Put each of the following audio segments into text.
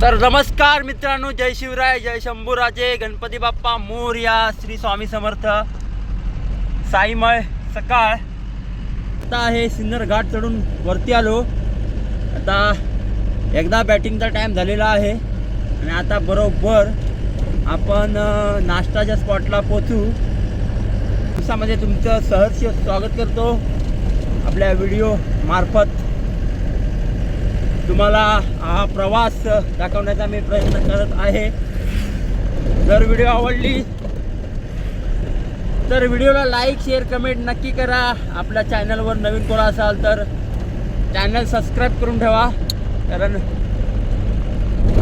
तर नमस्कार मित्रांनो जय शिवराय जय शंभूराजे गणपती बाप्पा मोर्या श्री स्वामी समर्थ साईमळ सकाळ. आता हे सिन्नर घाट चढून वरती आलो. आता एकदा बॅटिंगचा टाईम झालेला आहे. आणि आता बरोबर आपण नाश्ताच्या स्पॉटला पोचू दिवसामध्ये तुमचं सहर्ष स्वागत करतो. आपल्या व्हिडिओ मार्फत. तुम्हाला हा प्रवास दाखवण्याचा मी प्रयत्न करत आहे. जर व्हिडिओ आवडली तर व्हिडिओला लाईक शेअर कमेंट नक्की करा. आपल्या चॅनलवर नवीन कोणा असाल तर चॅनल सबस्क्राईब करून ठेवा. कारण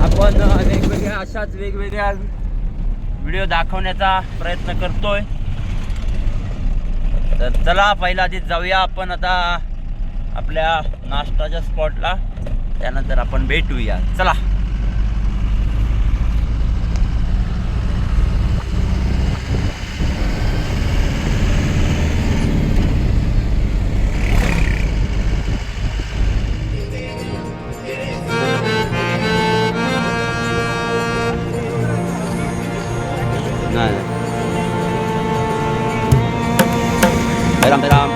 आपण वेगवेगळ्या अशाच वेगवेगळ्या व्हिडिओ दाखवण्याचा प्रयत्न करतोय. तर चला पहिला आधी जाऊया आपण आता आपल्या नाश्ताच्या स्पॉटला त्यानंतर आपण भेटूया. चला. नाही. राम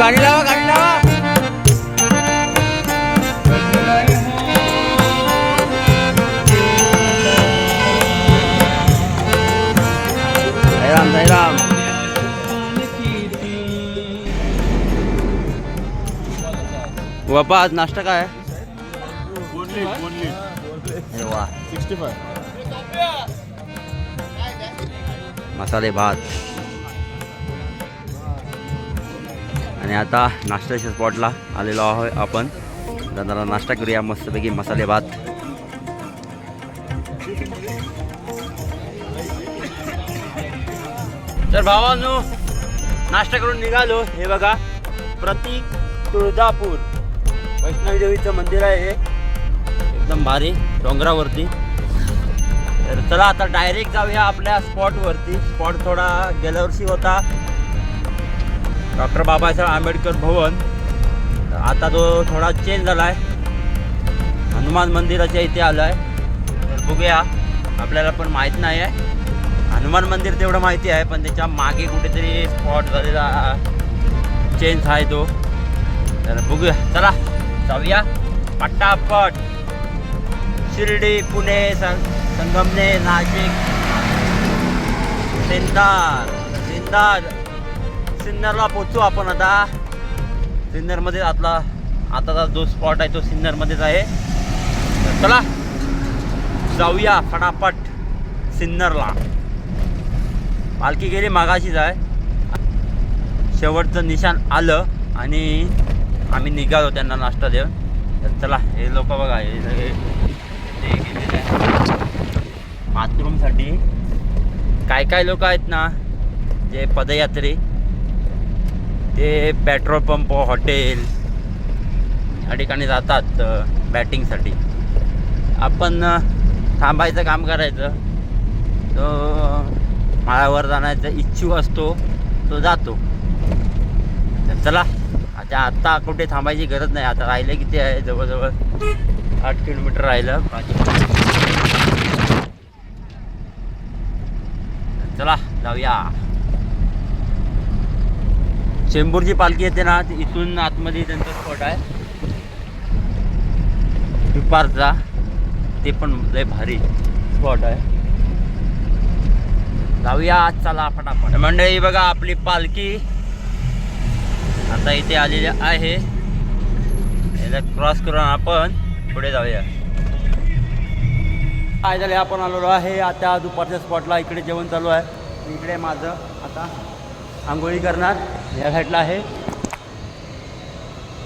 गाडी लावा गाडी लावा जयराम जयराम बापा आज नाश्ता काय मसाले भात। आणि आता नाश्त्याच्या स्पॉटला आलेलो आहोत आपण. आता नाश्ता करूया मस्तपैकी मसाले भात. तर भावांनो नाश्ता करून निघालो. हे बघा प्रति तुळजापूर. वैष्णवी देवीचं मंदिर आहे हे. एकदम भारी डोंगरावरती. तर चला आता डायरेक्ट जाऊया आपल्या स्पॉटवरती स्पॉट थोडा गेल्या वर्षी होता. डॉक्टर बाबासाहेब आंबेडकर भवन. तर आता तो थोडा चेंज झाला आहे हनुमान मंदिराच्या इथे आलो आहे तर बघूया आपल्याला पण माहीत नाही आहे हनुमान मंदिर तेवढं माहिती आहे पण त्याच्यामागे कुठेतरी स्पॉट झालेला चेंज आहे तो. तर बघूया. चला जाऊया. पट्टापट शिर्डी पुणे सं संगमने नाशिक. सिन्नर सिन्नर सिन्नरला पोचू आपण आता. सिन्नरमध्ये आपला आताचा जो स्पॉट आहे तो सिन्नरमध्येच आहे. तर चला जाऊया फटाफट सिन्नरला. पालखी गेली मागाशीच आहे. शेवटचं निशाण आलं आणि आम्ही निघालो त्यांना नाश्ता देऊन. तर चला हे लोक बघा हे सगळे ते गेलेले आहे बाथरूमसाठी काय काय लोक आहेत ना जे पदयात्री ते पेट्रोल पंप हॉटेल या ठिकाणी जातात बॅटिंगसाठी आपण थांबायचं काम करायचं. तो माळावर जाण्याचा इच्छुक असतो तो जातो. तर चला आता आत्ता कुठे थांबायची गरज नाही. आता राहिलं किती आहे? जवळजवळ आठ किलोमीटर राहिलं. चला जाऊया. चेंबूरची पालखी येते ना इथून आतमध्ये त्यांचा स्पॉट आहे. दुपारचा ते पण लय भारी स्पॉट आहे. जाऊया आज चला फटाफट. मंडळी बघा आपली पालखी आता इथे आलेली आहे. याला क्रॉस करून आपण पुढे जाऊया. काय झाले आपण आलेलो आहे. आता दुपारच्या स्पॉटला इकडे जेवण चालू आहे. इकडे माझं आता आंघोळी करणार या साईडला आहे.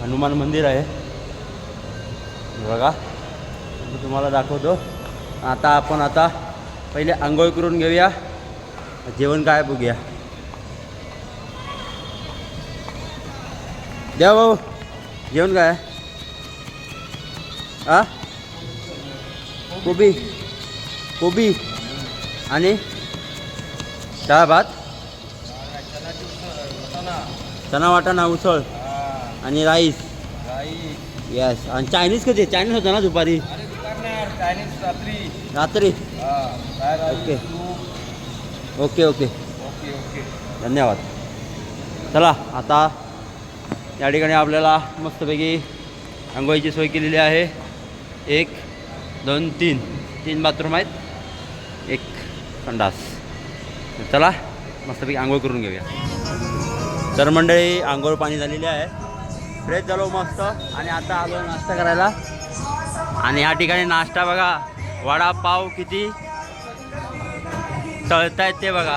हनुमान मंदिर आहे. बघा मी तुम्हाला दाखवतो. आता आपण आता पहिले आंघोळ करून घेऊया. जेवण काय बघूया. द्या भाऊ जेवण काय? आ? कोबी कोबी आणि डाळ भात. चना वाटाणा उसळ आणि राईस. येस आणि चायनीज कधी? चायनीज होतं ना दुपारी? रात्री. ओके. Okay okay. धन्यवाद. चला आता या ठिकाणी आपल्याला मस्तपैकी आंघोळीची सोय केलेली आहे. एक दोन तीन. तीन बाथरूम आहेत. एक संडास. चला मस्तपैकी आंघोळ करून घेऊया. तर मंडळी आंघोळ पाणी झालेली आहे. फ्रेश झालो मस्त. आणि आता आलो नाश्ता करायला. आणि या ठिकाणी नाश्ता बघा. वडापाव किती तळतायत ते बघा.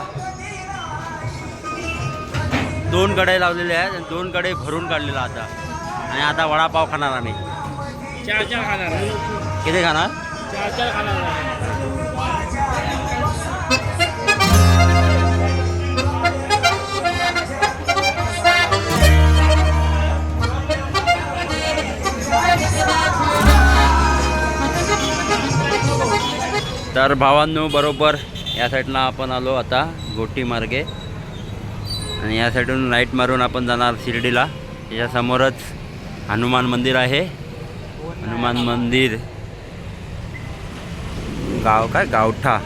दोन कढई लावलेले आहेत आणि दोन कढई भरून काढलेला आता. आणि आता वडापाव खाणार आम्ही. चार चार खाणार किती खाणार? चार चार खाणार तर भावांनो बरोबर या साईडला आपण आलो आता गोटी मार्गे. आणि या साईडून लाइट मारून आपण जाणार शिर्डीला. त्याच्यासमोरच हनुमान मंदिर आहे. हनुमान मंदिर. गाव काय? गावठा.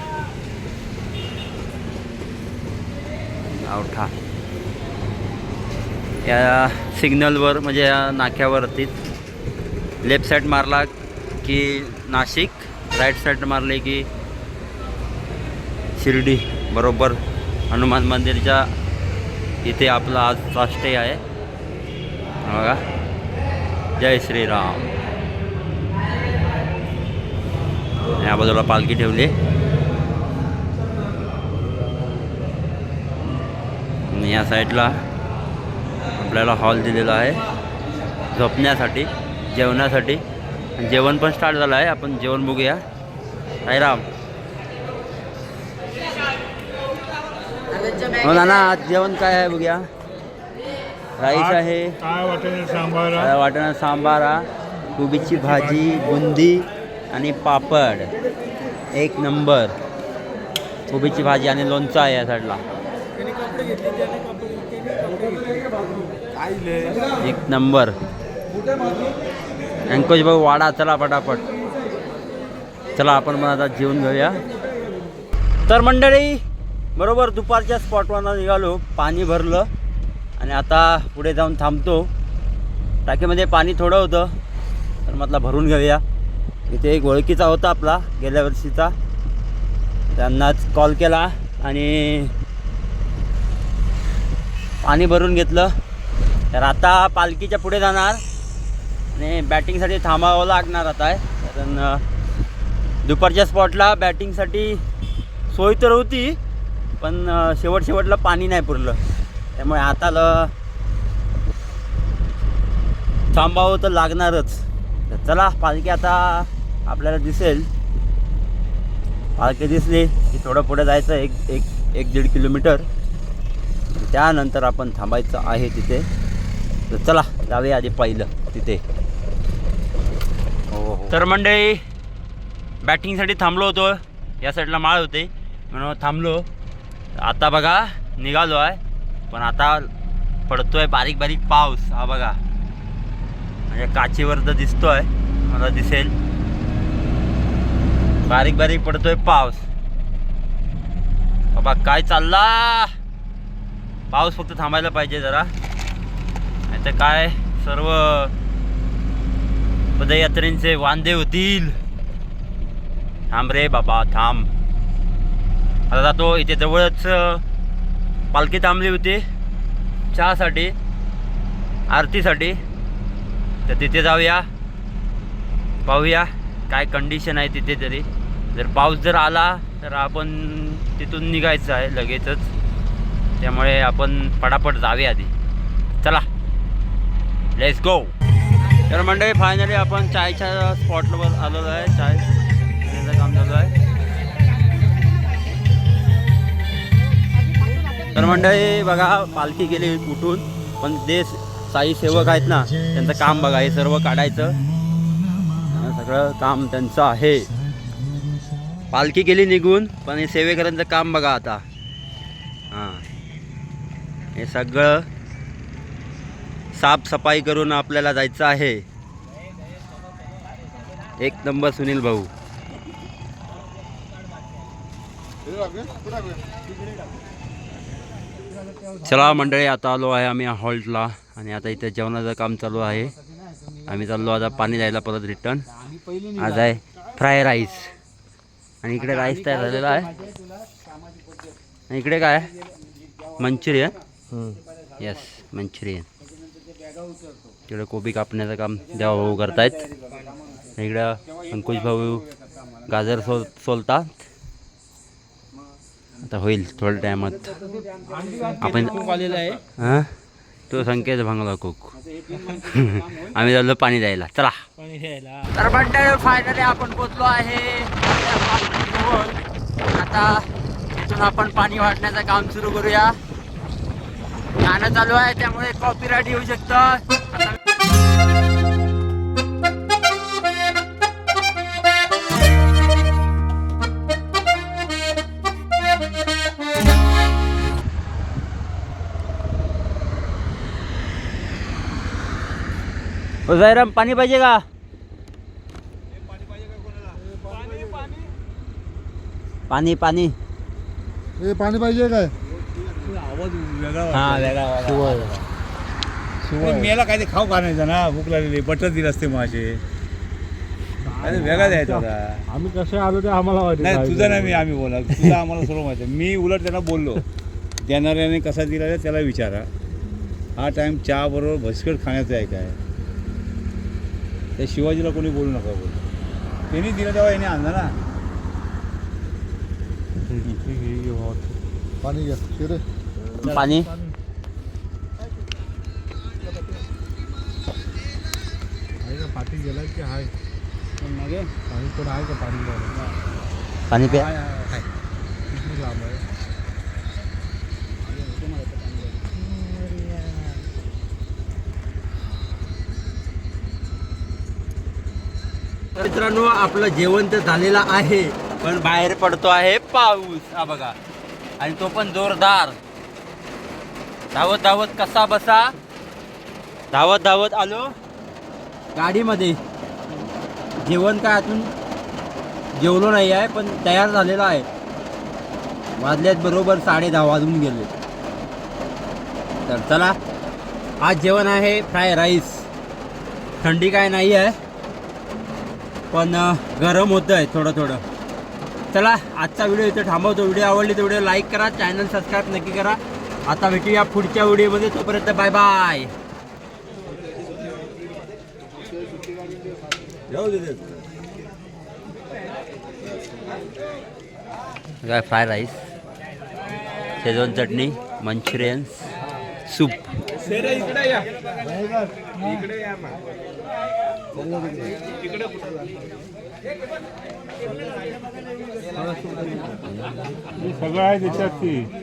गावठा. या सिग्नलवर म्हणजे या नाक्यावरतीच लेफ्ट साईड मारला की नाशिक राईट साईड मारले की शिर्डी बरोबर हनुमान मंदिरच्या इथे आपला आजचा स्टे आहे. बघा. जय श्रीराम. या बाजूला पालखी ठेवली. आणि या साईडला आपल्याला हॉल दिलेला आहे. झोपण्यासाठी जेवणासाठी. जेवण पण स्टार्ट झालं आहे. आपण जेवण बघूया. साईराम. हो नाना आज जेवण काय आहे बघूया? राईस आहे. काय सांबार वाटणं सांबारा कोबीची भाजी बुंदी आणि पापड. एक नंबर. कोबीची भाजी आणि लोणचं आहे या साईडला. एक नंबर. अंकुश भाऊ वाडा चला पटापट. चला आपण पण आता जेवून घेऊया. तर मंडळी बरोबर दुपारच्या स्पॉटवरनं निघालो पाणी भरलं आणि आता पुढे जाऊन थांबतो. टाकीमध्ये पाणी थोडं होतं तर म्हटलं भरून घेऊया. इथे एक ओळखीचा होता आपला गेल्या वर्षीचा. त्यांनाच कॉल केला आणि पाणी भरून घेतलं. तर आता पालखीच्या पुढे जाणार आणि बॅटिंगसाठी थांबावं लागणार आता आहे. कारण दुपारच्या स्पॉटला बॅटिंगसाठी सोय तर होती पण शेवट शेवटला पाणी नाही पुरलं. त्यामुळे आता थांबावं तर लागणारच. तर चला पालखी आता आपल्याला दिसेल. पालखी दिसली की थोडं पुढे जायचं एक एक एक दीड किलोमीटर. त्यानंतर आपण थांबायचं आहे तिथे. तर चला जाऊया आधी पहिलं तिथे. हो हो तर मंडळी बॅटिंगसाठी थांबलो होतो. या साईडला माळ होते. म्हणून थांबलो. आता बघा निघालो आहे पण आता पडतोय बारीक बारीक पाऊस हा बघा. म्हणजे काचीवर तर दिसतोय मला दिसेल. बारीक बारीक पडतोय पाऊस. बाबा काय चालला? पाऊस फक्त थांबायला पाहिजे जरा. नाही तर काय सर्व पदयात्रेंचे वांदे होतील. थांब रे बाबा थांब. आता जातो इथे जवळच पालखी थांबली होती. चहासाठी आरतीसाठी. तर तिथे जाऊया. पाहूया काय कंडिशन आहे तिथे तरी. जर पाऊस जर आला तर आपण तिथून निघायचं आहे लगेचच. त्यामुळे आपण पटापट जावे आधी. चला. लेट्स गो तर मंडळी फायनली आपण चायच्या स्पॉटवर आलेलो आहे. चाय काम झालं आहे. तर मंडळी बघा पालखी गेली उठून. पण जे साई सेवक आहेत ना त्यांचं काम बघा हे सर्व काढायचं. सगळं काम त्यांचं आहे. पालखी गेली निघून पण हे सेवेकरांचं काम बघा आता. हां. हे सगळं साफसफाई करून आपल्याला जायचं आहे. एक नंबर सुनील भाऊ. चला मंडळी आता आलो आहे आम्ही हॉल्टला आणि आता इथे जेवणाचं काम चालू आहे. आम्ही चाललो आता पाणी द्यायला परत रिटर्न आज आहे फ्राय राईस. आणि इकडे राईस तयार झालेला आहे. आणि इकडे काय? मंचुरियन. Yes Manchurian. तिकडे कोबी कापण्याचं काम देवा भाऊ करतायत. इकडं अंकुश भाऊ गाजर सोल सोलतात. आता होईल थोड्या टायमात. आपण हां? तो संकेत भांगला कोक. आम्ही चाललो पाणी द्यायला. चला. तर मंडळ फायनली आपण पोचलो आहे. आता इथून आपण पाणी वाटण्याचं काम सुरू करूया. गाणं चालू आहे त्यामुळे कॉपीराईट येऊ शकतं. जयराम पाणी पाहिजे का? पाणी पाणी. हे पाणी पाहिजे काय? आवाज वेगळा हा वेगळा वाटतो. मेला काय ते खाऊ का नाही ना? भूक लागलेली बटर दिलं असते माझे अरे वेगळा द्यायचा होता. आम्ही कसे आलो ते आम्हाला माहिती नाही तुझं नाही मी आम्ही बोला तुझं आम्हाला सर्व माहिती. मी उलट त्यांना बोललो. देणाऱ्याने कसा दिला त्याला विचारा. हा टाइम चहा बरोबर भस्कट खाण्याचा आहे काय? त्या शिवाजीला कोणी बोलू नका बोल. त्यांनी दिलं तेव्हा याने आणला ना. पाणी घ्या. शिरे. पाणी? आहे का? पाठी गेला की हाय मागे? पाणी पण आहे का पाणी? पाणी प्या हाय, हाय, हाय. किती लांब आहे तर मित्रांनो आपलं जेवण तर झालेलं आहे पण बाहेर पडतो आहे पाऊस. हा बघा. आणि तो पण जोरदार. धावत धावत कसा बसा? धावत धावत आलो. गाडीमध्ये. जेवण काय अजून? जेवलो नाही आहे पण तयार झालेलं आहे. वाजल्यात बरोबर साडे दहा वाजून गेले. तर चला आज जेवण आहे फ्राय राईस. थंडी काय नाही आहे. पण गरम होतं आहे थोडं थोडं. चला आजचा व्हिडिओ इथे थांबवतो. व्हिडिओ आवडली तर व्हिडिओ लाईक करा चॅनल सबस्क्राईब नक्की करा. आता भेटूया पुढच्या व्हिडिओमध्ये. तोपर्यंत बाय बाय. काय fry rice Schezwan chutney Manchurian soup. सगळं आहे त्याच्यात ती.